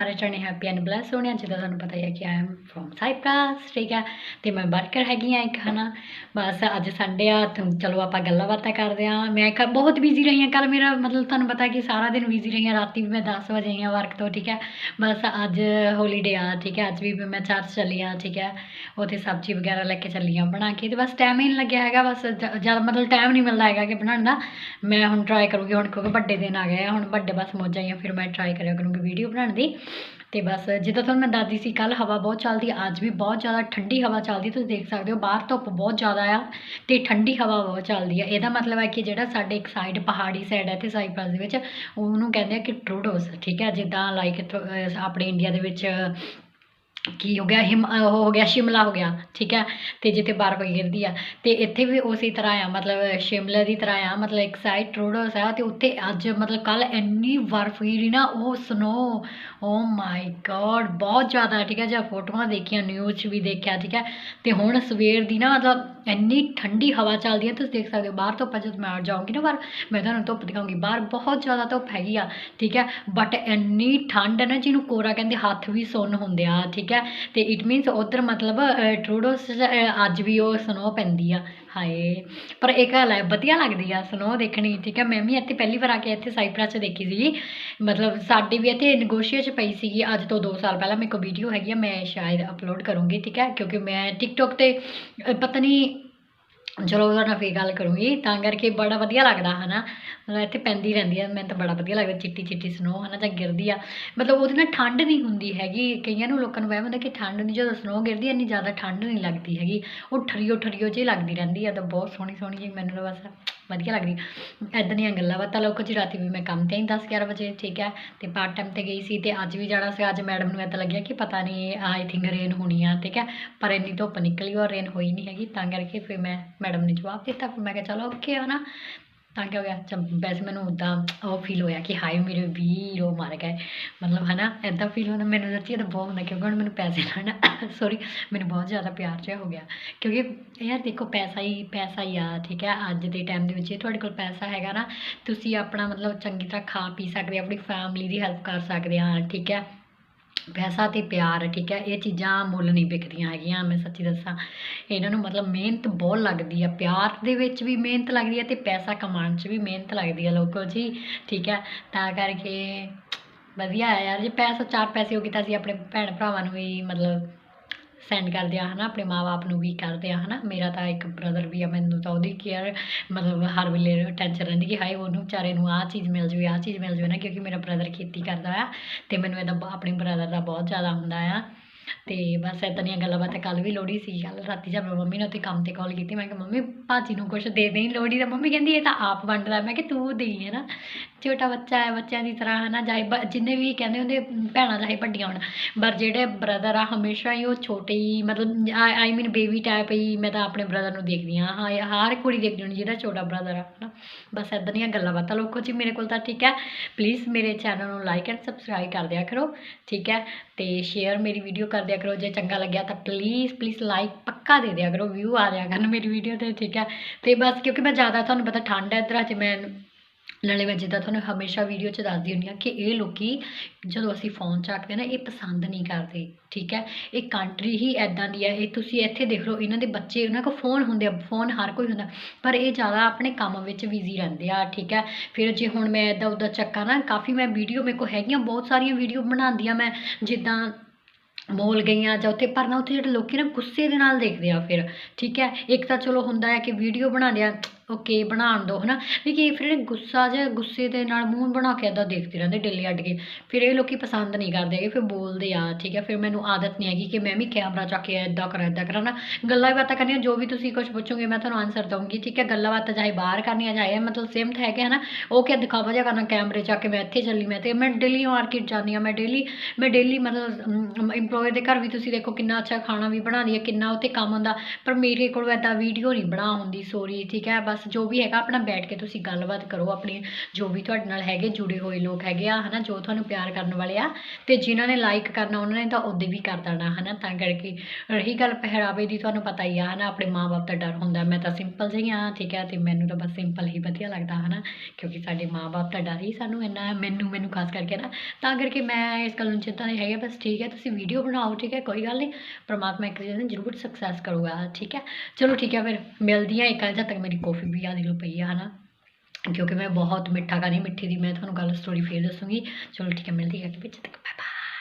ਸਾਰੇ ਜਣੇ happy and bless ਹੋਣੇ ਆ ਜਿੱਦਾਂ ਤੁਹਾਨੂੰ ਪਤਾ ਹੀ ਹੈ ਕਿ ਆਈ ਐਮ ਫਰੋਮ ਸਾਈਪ੍ਰਸ ਠੀਕ ਹੈ ਤੇ ਮੈਂ ਵਰਕਰ ਹੈਗੀ ਆ ਇੱਕ, ਹਨਾ? ਬਸ ਅੱਜ ਸੰਡੇ ਆ ਚਲੋ ਆਪਾਂ ਗੱਲਾਂ ਬਾਤਾਂ ਕਰਦੇ ਆ। ਮੈਂ ਕ ਬਹੁਤ ਬਿਜ਼ੀ ਰਹੀ ਹਾਂ ਕੱਲ ਮੇਰਾ ਮਤਲਬ ਤੁਹਾਨੂੰ ਪਤਾ ਕਿ ਸਾਰਾ ਦਿਨ ਬਿਜ਼ੀ ਰਹੀ ਹਾਂ ਰਾਤੀ ਵੀ ਮੈਂ 10 ਵਜੇ ਆਈ ਹਾਂ ਵਰਕ ਤੋਂ, ਠੀਕ ਹੈ? ਬਸ ਅੱਜ ਹੌਲੀਡੇ ਆ, ਠੀਕ ਹੈ? ਅੱਜ ਵੀ ਮੈਂ ਚਰਚ ਚੱਲੀ ਆ, ਠੀਕ ਹੈ? ਉੱਥੇ ਸਬਜ਼ੀ ਵਗੈਰਾ ਲੈ ਕੇ ਚੱਲੀ ਆ ਬਣਾ ਕੇ। ਤੇ ਬਸ ਟਾਈਮ ਹੀ ਨਹੀਂ ਲੱਗਿਆ ਹੈਗਾ। ਬਸ ਜਦ ਮਤਲਬ ਟਾਈਮ ਨਹੀਂ ਮਿਲਦਾ ਹੈਗਾ ਕਿ ਬਣਾਉਣ ਦਾ, ਮੈਂ ਹੁਣ ਟਰਾਈ ਕਰੂੰਗੀ। ਹੁਣ ਕਿਉਂਕਿ ਵੱਡੇ ਦਿਨ ਆ ਗਏ ਆ। ਹੁਣ ਵੱਡੇ ਬਸ ਮੌਜਾਂ ਹੀ ਆ। ਫਿਰ ਮੈਂ ਟਰਾਈ ਕਰਿਆ ਕਰੂੰਗੀ ਵੀਡੀਓ ਬਣਾਉਣ ਦੀ। ਤੇ ਬਸ ਜਿੱਦਾਂ ਤੁਹਾਨੂੰ ਮੈਂ ਦੱਸਦੀ ਸੀ ਕੱਲ ਹਵਾ ਬਹੁਤ ਚੱਲਦੀ ਅੱਜ ਵੀ ਬਹੁਤ ਜ਼ਿਆਦਾ ਠੰਡੀ ਹਵਾ ਚੱਲਦੀ ਤੁਸੀਂ ਦੇਖ ਸਕਦੇ ਹੋ, ਬਾਹਰ ਧੁੱਪ ਬਹੁਤ ਜ਼ਿਆਦਾ ਆ ਤੇ ਠੰਡੀ ਹਵਾ ਬਹੁਤ ਚੱਲਦੀ ਆ। ਇਹਦਾ ਮਤਲਬ ਹੈ ਕਿ ਜਿਹੜਾ ਸਾਡੇ ਇੱਕ ਸਾਈਡ ਪਹਾੜੀ ਸਾਈਡ ਹੈ ਇੱਥੇ ਸਾਈਪ੍ਰਸ ਦੇ ਵਿੱਚ, ਉਹਨੂੰ ਕਹਿੰਦੇ ਆ ਕਿ ਟਰੂਡੋਸ ਠੀਕ ਹੈ? ਜਿੱਦਾਂ ਲਾਈਕ ਆਪਣੇ ਇੰਡੀਆ ਦੇ ਵਿੱਚ ਕੀ ਹੋ ਗਿਆ ਹਿਮ ਉਹ ਹੋ ਗਿਆ ਸ਼ਿਮਲਾ ਹੋ ਗਿਆ, ਠੀਕ ਹੈ? ਤੇ ਜਿੱਥੇ ਬਰਫ਼ ਗਿਰਦੀ ਆ। ਤੇ ਇੱਥੇ ਵੀ ਉਸੇ ਤਰ੍ਹਾਂ ਆ, ਮਤਲਬ ਸ਼ਿਮਲੇ ਦੀ ਤਰ੍ਹਾਂ ਆ, ਮਤਲਬ ਇੱਕ ਸਾਈਡ ਟਰੂਡੋਸ ਆ, ਤੇ ਉੱਥੇ ਅੱਜ ਮਤਲਬ ਕੱਲ ਇੰਨੀ ਬਰਫ਼ ਗਿਰੀ ਨਾ ਉਹ ਸਨੋ ਓ ਮਾਈ ਗॉड ਬਹੁਤ ਜ਼ਿਆਦਾ, ਠੀਕ ਹੈ? ਜੇ ਫੋਟੋਆਂ ਦੇਖੀਆਂ ਨਿਊਜ਼ 'ਚ ਵੀ ਦੇਖਿਆ, ਠੀਕ ਹੈ? ਤੇ ਹੁਣ ਸਵੇਰ ਦੀ ਨਾ ਮਤਲਬ ਇੰਨੀ ਠੰਡੀ ਹਵਾ ਚੱਲਦੀ ਹੈ ਤੁਸੀਂ ਦੇਖ ਸਕਦੇ ਹੋ ਬਾਹਰ ਧੁੱਪ ਜਦ ਮੈਂ ਜਾਊਂਗੀ ਨਾ ਬਾਹਰ ਮੈਂ ਤੁਹਾਨੂੰ ਧੁੱਪ ਦਿਖਾਉਂਗੀ ਬਾਹਰ ਬਹੁਤ ਜ਼ਿਆਦਾ ਧੁੱਪ ਹੈਗੀ ਆ ਠੀਕ ਹੈ ਬਟ ਇੰਨੀ ਠੰਡ ਹੈ ਨਾ ਜਿਹਨੂੰ ਕੋਰਾ ਕਹਿੰਦੇ ਹੱਥ ਵੀ ਸੁੰਨ ਹੁੰਦੇ ਆ ਠੀਕ ਹੈ ਤੇ ਇਟ ਮੀਨਸ ਉਧਰ ਮਤਲਬ ਟਰੂਡੋਸ 'ਚ, ਅੱਜ ਵੀ ਉਹ ਸਨੋ ਪੈਂਦੀ ਆ ਹਾਏ ਪਰ ਇਹ ਗੱਲ ਹੈ ਵਧੀਆ ਲੱਗਦੀ ਆ ਸਨੋ ਦੇਖਣੀ ਠੀਕ ਹੈ ਮੈਂ ਵੀ ਇੱਥੇ ਪਹਿਲੀ ਵਾਰ ਆ ਕੇ ਇੱਥੇ ਸਾਈਪ੍ਰਸ 'ਚ ਦੇਖੀ ਸੀਗੀ ਮਤਲਬ ਸਾਡੀ ਵੀ ਇੱਥੇ ਨਗੋਸ਼ੀਆ 'ਚ ਪਈ ਸੀਗੀ ਅੱਜ ਤੋਂ 2 ਸਾਲ ਪਹਿਲਾਂ ਮੇਰੇ ਕੋਲ ਵੀਡੀਓ ਹੈਗੀ ਆ ਮੈਂ ਸ਼ਾਇਦ ਅਪਲੋਡ ਕਰੂੰਗੀ ਠੀਕ ਹੈ ਕਿਉਂਕਿ ਮੈਂ ਟਿਕਟੋਕ ਤੇ ਪਤਾ ਨਹੀਂ ਚਲੋ ਉਹਦਾ ਨਾਲ ਫੇਰ ਗੱਲ ਕਰੂੰਗੀ ਤਾਂ ਕਰਕੇ ਬੜਾ ਵਧੀਆ ਲੱਗਦਾ ਹਨਾ। ਮਤਲਬ ਇੱਥੇ ਪੈਂਦੀ ਰਹਿੰਦੀ ਆ ਮੈਨੂੰ ਤਾਂ ਬੜਾ ਵਧੀਆ ਲੱਗਦਾ ਚਿੱਟੀ ਚਿੱਟੀ ਸਨੋ ਹਨਾ ਜਾਂ ਗਿਰਦੀ ਆ। ਮਤਲਬ ਉਹਦੇ ਨਾਲ ਠੰਡ ਨਹੀਂ ਹੁੰਦੀ ਹੈਗੀ ਕਈਆਂ ਨੂੰ ਲੋਕਾਂ ਨੂੰ ਵਹਿਮ ਹੁੰਦਾ ਕਿ ਠੰਡ ਨਹੀਂ ਜਦੋਂ ਸਨੋ ਗਿਰਦੀ ਆ, ਇੰਨੀ ਜ਼ਿਆਦਾ ਠੰਡ ਨਹੀਂ ਲੱਗਦੀ ਹੈਗੀ। ਉਹ ਠਰੀਓ ਠਰੀਓ ਜਿਹੀ ਲੱਗਦੀ ਰਹਿੰਦੀ ਆ ਤਾਂ ਬਹੁਤ ਸੋਹਣੀ ਸੋਹਣੀ ਜਿਹੀ ਮੈਨੂੰ ਤਾਂ ਬਸ ਵਧੀਆ ਲੱਗਦੀ ਐਦਾਂ ਦੀਆਂ ਗੱਲਾਂ ਬਾਤਾਂ ਲੋਕੋ ਜੀ ਰਾਤੀ ਵੀ ਮੈਂ ਕੰਮ ਤੇ ਆਈ ਦਸ ਗਿਆਰਾਂ ਵਜੇ, ਠੀਕ ਹੈ। ਅਤੇ ਪਾਰਟ ਟਾਈਮ ਤੇ ਗਈ ਸੀ ਅਤੇ ਅੱਜ ਵੀ ਜਾਣਾ ਸੀ। ਅੱਜ ਮੈਡਮ ਨੂੰ ਇੱਦਾਂ ਲੱਗਿਆ ਕਿ ਪਤਾ ਨਹੀਂ ਆਈ ਥਿੰਕ ਰੇਨ ਹੋਣੀ ਆ, ਠੀਕ ਹੈ। ਪਰ ਇੰਨੀ ਧੁੱਪ ਨਿਕਲੀ ਔਰ ਰੇਨ ਹੋਈ ਨਹੀਂ ਹੈਗੀ, ਤਾਂ ਕਰਕੇ ਫਿਰ ਮੈਂ ਮੈਡਮ ਨੇ ਜਵਾਬ ਦਿੱਤਾ। ਫਿਰ ਮੈਂ ਕਿਹਾ, ਚਲੋ ਓਕੇ ਹੈ ਨਾ। ਤਾਂ ਕੀ ਹੋ ਗਿਆ। ਜਦ ਵੈਸੇ ਮੈਨੂੰ ਉੱਦਾਂ ਉਹ ਫੀਲ ਹੋਇਆ ਕਿ ਹਾਏ, ਮੇਰੇ ਵੀਰ ਉਹ ਮਰ ਗਏ। ਮਤਲਬ ਹੈ ਨਾ ਐਦਾਂ ਫੀਲ ਹੁੰਦਾ ਮੈਨੂੰ ਸੱਚੀ ਤਾਂ ਬਹੁਤ ਹੁੰਦਾ, ਕਿਉਂਕਿ ਹੁਣ ਮੈਨੂੰ ਪੈਸੇ ਨਾਲ ਨਾ ਸੌਰੀ ਮੈਨੂੰ ਬਹੁਤ ਜ਼ਿਆਦਾ ਪਿਆਰ ਜਿਹਾ ਹੋ ਗਿਆ। ਕਿਉਂਕਿ ਯਾਰ ਦੇਖੋ, ਪੈਸਾ ਹੀ ਪੈਸਾ ਹੀ ਆ, ਠੀਕ ਹੈ। ਅੱਜ ਦੇ ਟਾਈਮ ਦੇ ਵਿੱਚ ਜੇ ਤੁਹਾਡੇ ਕੋਲ ਪੈਸਾ ਹੈਗਾ ਨਾ, ਤੁਸੀਂ ਆਪਣਾ ਮਤਲਬ ਚੰਗੀ ਤਰ੍ਹਾਂ ਖਾ ਪੀ ਸਕਦੇ ਆਪਣੀ ਫੈਮਿਲੀ ਦੀ ਹੈਲਪ ਕਰ ਸਕਦੇ ਹਾਂ, ਠੀਕ ਹੈ। ਪੈਸਾ ਅਤੇ ਪਿਆਰ, ਠੀਕ ਹੈ, ਇਹ ਚੀਜ਼ਾਂ ਮੁੱਲ ਨਹੀਂ ਵਿਕਦੀਆਂ ਹੈਗੀਆਂ, ਮੈਂ ਸੱਚੀ ਦੱਸਾਂ। ਇਹਨਾਂ ਨੂੰ ਮਤਲਬ ਮਿਹਨਤ ਬਹੁਤ ਲੱਗਦੀ ਆ, ਪਿਆਰ ਦੇ ਵਿੱਚ ਵੀ ਮਿਹਨਤ ਲੱਗਦੀ ਹੈ ਅਤੇ ਪੈਸਾ ਕਮਾਉਣ 'ਚ ਵੀ ਮਿਹਨਤ ਲੱਗਦੀ ਆ ਲੋਕੋ ਜੀ, ਠੀਕ ਹੈ। ਤਾਂ ਕਰਕੇ ਵਧੀਆ ਆ ਯਾਰ, ਜੇ ਪੈਸਾ, ਚਾਰ ਪੈਸੇ ਹੋ ਗਏ ਤਾਂ ਅਸੀਂ ਆਪਣੇ ਭੈਣ ਭਰਾਵਾਂ ਨੂੰ ਵੀ ਮਤਲਬ ਸੈਂਡ ਕਰਦੇ ਆ, ਹਨਾ, ਆਪਣੇ ਮਾਪੇ ਨੂੰ ਵੀ ਕਰਦੇ ਆ, ਹਨਾ। ਮੇਰਾ ਤਾਂ ਇੱਕ ਬ੍ਰਦਰ ਵੀ ਆ, ਮੈਨੂੰ ਤਾਂ ਉਹਦੀ ਕੇਅਰ ਮਤਲਬ ਹਰ ਵੇਲੇ ਟੈਨਸ਼ਨ ਰਹਿੰਦੀ ਕਿ ਹਾਏ, ਉਹਨੂੰ ਵਿਚਾਰੇ ਨੂੰ ਆਹ ਚੀਜ਼ ਮਿਲ ਜਾਵੇ, ਆਹ ਚੀਜ਼ ਮਿਲ ਜਾਵੇ ਨਾ, ਕਿਉਂਕਿ ਮੇਰਾ ਬ੍ਰਦਰ ਖੇਤੀ ਕਰਦਾ ਆ ਅਤੇ ਮੈਨੂੰ ਇਹਦਾ ਬ- ਆਪਣੇ ਬ੍ਰਦਰ ਦਾ ਬਹੁਤ ਜ਼ਿਆਦਾ ਹੁੰਦਾ ਆ। ਤੇ ਬਸ ਇੱਦਾਂ ਦੀਆਂ ਗੱਲਾਂ ਬਾਤਾਂ ਕੱਲ ਵੀ ਲੋਹੜੀ ਸੀ ਕੱਲ ਰਾਤੀ ਜਦ ਮੈਂ ਮੰਮੀ ਨੇ ਉੱਥੇ ਕੰਮ ਤੇ ਕਾਲ ਕੀਤੀ, ਮੈਂ ਕਿਹਾ, ਮੰਮੀ, ਭਾਜੀ ਨੂੰ ਕੁਛ ਦੇ ਦੇਈਂ ਲੋਹੜੀ ਦਾ? ਮੰਮੀ ਕਹਿੰਦੀ, ਇਹ ਤਾਂ ਆਪ ਵੰਡਦਾ ਮੈਂ ਕਿਹਾ, ਤੂੰ ਦੇਈ ਹੈ ਨਾ? ਛੋਟਾ ਬੱਚਾ ਹੈ, ਬੱਚਿਆਂ ਦੀ ਤਰ੍ਹਾਂ ਹੈ ਨਾ, ਜਾਏ ਬ- ਜਿੰਨੇ ਵੀ ਕਹਿੰਦੇ ਹੁੰਦੇ, ਭੈਣਾਂ ਚਾਹੇ ਵੱਡੀਆਂ ਹੋਣ, ਪਰ ਜਿਹੜੇ ਬ੍ਰਦਰ ਆ, ਹਮੇਸ਼ਾ ਹੀ ਉਹ ਛੋਟੇ ਹੀ, ਮਤਲਬ ਆਈ ਮੀਨ ਬੇਬੀ ਟਾਈਪ ਹੀ, ਮੈਂ ਤਾਂ ਆਪਣੇ ਬ੍ਰਦਰ ਨੂੰ ਦੇਖਦੀ ਹਾਂ। ਹਾਂ ਹਰ ਕੁੜੀ ਦੇਖਦੀ ਹੁੰਦੀ ਜਿਹਦਾ ਛੋਟਾ ਬ੍ਰਦਰ ਆ, ਹਨਾ? ਬਸ ਇੱਦਾਂ ਦੀਆਂ ਗੱਲਾਂ ਬਾਤਾਂ। ਲੋਕੋ ਜੀ, ਮੇਰੇ ਕੋਲ ਤਾਂ ਠੀਕ ਹੈ। ਪਲੀਜ਼ ਮੇਰੇ ਚੈਨਲ ਨੂੰ ਲਾਈਕ ਐਂਡ ਸਬਸਕ੍ਰਾਈਬ ਕਰ ਦਿਆ ਕਰੋ, ਠੀਕ ਹੈ? ਤੇ ਸ਼ੇਅਰ ਮੇਰੀ ਵੀਡੀਓ ਕਰ ਦਿਆ ਕਰੋ, ਜੇ ਚੰਗਾ ਲੱਗਿਆ ਤਾਂ ਪਲੀਜ਼ ਪਲੀਜ਼ ਲਾਈਕ ਪੱਕਾ ਦੇ ਦਿਆ ਕਰੋ ਵਿਊ ਆ ਜਾਇਆ ਕਰਨ ਮੇਰੀ ਵੀਡੀਓ ਤੇ, ਠੀਕ ਹੈ? ਤੇ ਬਸ ਕਿਉਂਕਿ ਮੈਂ ਜ਼ਿਆਦਾ ਤੁਹਾਨੂੰ ਪਤਾ ਠੰਡ ਹੈ, ਇੱਧਰ ਅੱਜ ਮੈਂ ਨਾਲੇ ਮੈਂ ਜਿੱਦਾਂ ਤੁਹਾਨੂੰ ਹਮੇਸ਼ਾ ਵੀਡੀਓ 'ਚ ਦੱਸਦੀ ਹੁੰਦੀ ਹਾਂ ਕਿ ਇਹ ਲੋਕੀ ਜਦੋਂ ਅਸੀਂ ਫੋਨ ਚੱਕਦੇ ਹਾਂ ਨਾ, ਇਹ ਪਸੰਦ ਨਹੀਂ ਕਰਦੇ, ਠੀਕ ਹੈ? ਇਹ ਕੰਟਰੀ ਹੀ ਐਦਾਂ ਦੀ ਹੈ, ਇਹ ਤੁਸੀਂ ਇੱਥੇ ਦੇਖ ਲਓ, ਇਹਨਾਂ ਦੇ ਬੱਚੇ, ਉਹਨਾਂ ਕੋਲ ਫੋਨ ਹੁੰਦੇ ਆ ਫੋਨ ਹਰ ਕੋਈ ਹੁੰਦਾ, ਪਰ ਇਹ ਜ਼ਿਆਦਾ ਆਪਣੇ ਕੰਮ ਵਿੱਚ ਬਿਜ਼ੀ ਰਹਿੰਦੇ ਆ, ਠੀਕ ਹੈ? ਫਿਰ ਜੇ ਹੁਣ ਮੈਂ ਇੱਦਾਂ ਉੱਦਾਂ ਚੱਕਾਂ ਨਾ, ਕਾਫੀ ਮੈਂ ਵੀਡੀਓ ਮੇਰੇ ਕੋਲ ਹੈਗੀਆਂ, ਬਹੁਤ ਸਾਰੀਆਂ ਵੀਡੀਓ ਬਣਾਉਂਦੀ ਆ ਮੈਂ, ਜਿੱਦਾਂ ਮੋਲ ਗਈਆਂ ਜਾਂ ਉੱਥੇ, ਪਰ ਨਾ ਉੱਥੇ ਜਿਹੜੇ ਲੋਕ ਨਾ ਗੁੱਸੇ ਦੇ ਨਾਲ ਦੇਖਦੇ ਆ ਫਿਰ, ਠੀਕ ਹੈ? ਇੱਕ ਤਾਂ ਚਲੋ ਹੁੰਦਾ ਹੈ ਕਿ ਵੀਡੀਓ ਬਣਾਉਂਦੇ ਆ ਓਕੇ, ਬਣਾਉਣ ਦੋ, ਹਨਾ? ਲੇਕਿਨ ਫਿਰ ਇਹ ਗੁੱਸਾ ਜਿਹਾ ਗੁੱਸੇ ਦੇ ਨਾਲ ਮੂੰਹ ਬਣਾ ਕੇ ਏਦਾਂ ਦੇਖਦੇ ਰਹਿੰਦੇ ਡੇਲੀ ਅੱਡ ਕੇ। ਫਿਰ ਇਹ ਲੋਕੀ ਪਸੰਦ ਨਹੀਂ ਕਰਦੇ ਹੈਗੇ, ਫਿਰ ਬੋਲਦੇ ਆ, ਠੀਕ ਹੈ? ਫਿਰ ਮੈਨੂੰ ਆਦਤ ਨਹੀਂ ਹੈਗੀ ਕਿ ਮੈਂ ਵੀ ਕੈਮਰਾ ਚੱਕ ਕੇ ਏਦਾਂ ਕਰਾਂ ਏਦਾਂ ਕਰਾਂ ਨਾ ਗੱਲਾਂ ਬਾਤਾਂ ਕਰਨੀਆਂ, ਜੋ ਵੀ ਤੁਸੀਂ ਕੁਝ ਪੁੱਛੋਗੇ, ਮੈਂ ਤੁਹਾਨੂੰ ਆਨਸਰ ਦਊਂਗੀ, ਠੀਕ ਹੈ? ਗੱਲਾਂ ਬਾਤਾਂ ਚਾਹੇ ਬਾਹਰ ਕਰਨੀਆਂ, ਚਾਹੇ ਮਤਲਬ ਸੇਮ ਤਾਂ ਹੈਗੇ, ਹਨਾ? ਉਹ ਕਿ ਦਿਖਾਵਾ ਜਿਹਾ ਕਰਨਾ, ਕੈਮਰੇ ਚੱਕ ਕੇ ਮੈਂ ਇੱਥੇ ਚੱਲੀ, ਮੈਂ ਤੇ ਮੈਂ ਡੇਲੀ ਮਾਰਕੀਟ ਜਾਂਦੀ ਹਾਂ, ਮੈਂ ਡੇਲੀ ਮੈਂ ਡੇਲੀ ਮਤਲਬ ਇੰਪਲੋਏ ਦੇ ਘਰ ਵੀ ਤੁਸੀਂ ਦੇਖੋ ਕਿੰਨਾ ਅੱਛਾ ਖਾਣਾ ਵੀ ਬਣਾਉਂਦੀ ਹੈ ਕਿੰਨਾ ਉੱਥੇ ਕੰਮ ਹੁੰਦਾ, ਪਰ ਮੇਰੇ ਕੋਲ ਏਦਾਂ ਵੀਡੀਓ ਨਹੀਂ ਬਣਾ ਹੁੰਦੀ ਸੋਰੀ ਠੀਕ ਹੈ? ਬਸ ਬਸ ਜੋ ਵੀ ਹੈਗਾ, ਆਪਣਾ ਬੈਠ ਕੇ ਤੁਸੀਂ ਗੱਲਬਾਤ ਕਰੋ, ਆਪਣੀ ਜੋ ਵੀ ਤੁਹਾਡੇ ਨਾਲ ਹੈਗੇ ਜੁੜੇ ਹੋਏ ਲੋਕ ਹੈਗੇ ਆ, ਹਨਾ, ਜੋ ਤੁਹਾਨੂੰ ਪਿਆਰ ਕਰਨ ਵਾਲੇ ਆ, ਤੇ ਜਿਨ੍ਹਾਂ ਨੇ ਲਾਈਕ ਕਰਨਾ, ਉਹਨਾਂ ਨੇ ਤਾਂ ਉਹਦੇ ਵੀ ਕਰ ਦੇਣਾ, ਹਨਾ, ਤਾਂ ਕਰਕੇ ਰਹੀ ਗੱਲ ਪਹਿਰਾਵੇ ਦੀ ਤੁਹਾਨੂੰ ਪਤਾ ਹੀ ਆ, ਹਨਾ, ਆਪਣੇ ਮਾਪੇ ਦਾ ਡਰ ਹੁੰਦਾ, ਮੈਂ ਤਾਂ ਸਿੰਪਲ ਜਿਹੀ ਆ ਠੀਕ ਹੈ ਤੇ ਮੈਨੂੰ ਤਾਂ ਬਸ ਸਿੰਪਲ ਹੀ ਵਧੀਆ ਲੱਗਦਾ, ਹਨਾ, ਕਿਉਂਕਿ ਸਾਡੇ ਮਾਪੇ ਦਾ ਡਰ ਹੀ ਸਾਨੂੰ ਇੰਨਾ ਮੈਨੂੰ ਮੈਨੂੰ ਖਾਸ ਕਰਕੇ ਨਾ, ਤਾਂ ਕਰਕੇ ਮੈਂ ਇਸ ਗੱਲ ਨੂੰ ਚਿੰਤਾ ਨਹੀਂ ਹੈਗੀ, ਬਸ ਠੀਕ ਹੈ ਤੁਸੀਂ ਵੀਡੀਓ ਬਣਾਓ, ਠੀਕ ਹੈ ਕੋਈ ਗੱਲ ਨਹੀਂ, ਪ੍ਰਮਾਤਮਾ ਇੱਕ ਦਿਨ ਜ਼ਰੂਰ ਸਕਸੈਸ ਕਰੂਗਾ, ਠੀਕ ਹੈ ਚਲੋ ਠੀਕ ਹੈ ਫਿਰ ਮਿਲਦੀ ਹਾਂ ਇੱਕ ਜਦ ਤੱਕ ਮੇਰੀ ਕਾਫੀ ਵੀ ਆਦੀ ਨੂੰ ਪਈ ਆ, ਹਨਾ। ਕਿਉਂਕਿ ਮੈਂ ਬਹੁਤ ਮਿੱਠਾ ਖਾਣੀ ਮਿੱਠੀ ਦੀ ਮੈਂ ਤੁਹਾਨੂੰ ਗੱਲ ਸਟੋਰੀ ਫੇਰ ਦੱਸੂਗੀ। ਚਲੋ ਠੀਕ ਹੈ, ਮਿਲਦੀ ਹੈ ਕਿ ਵਿੱਚ ਤੱਕ। Bye bye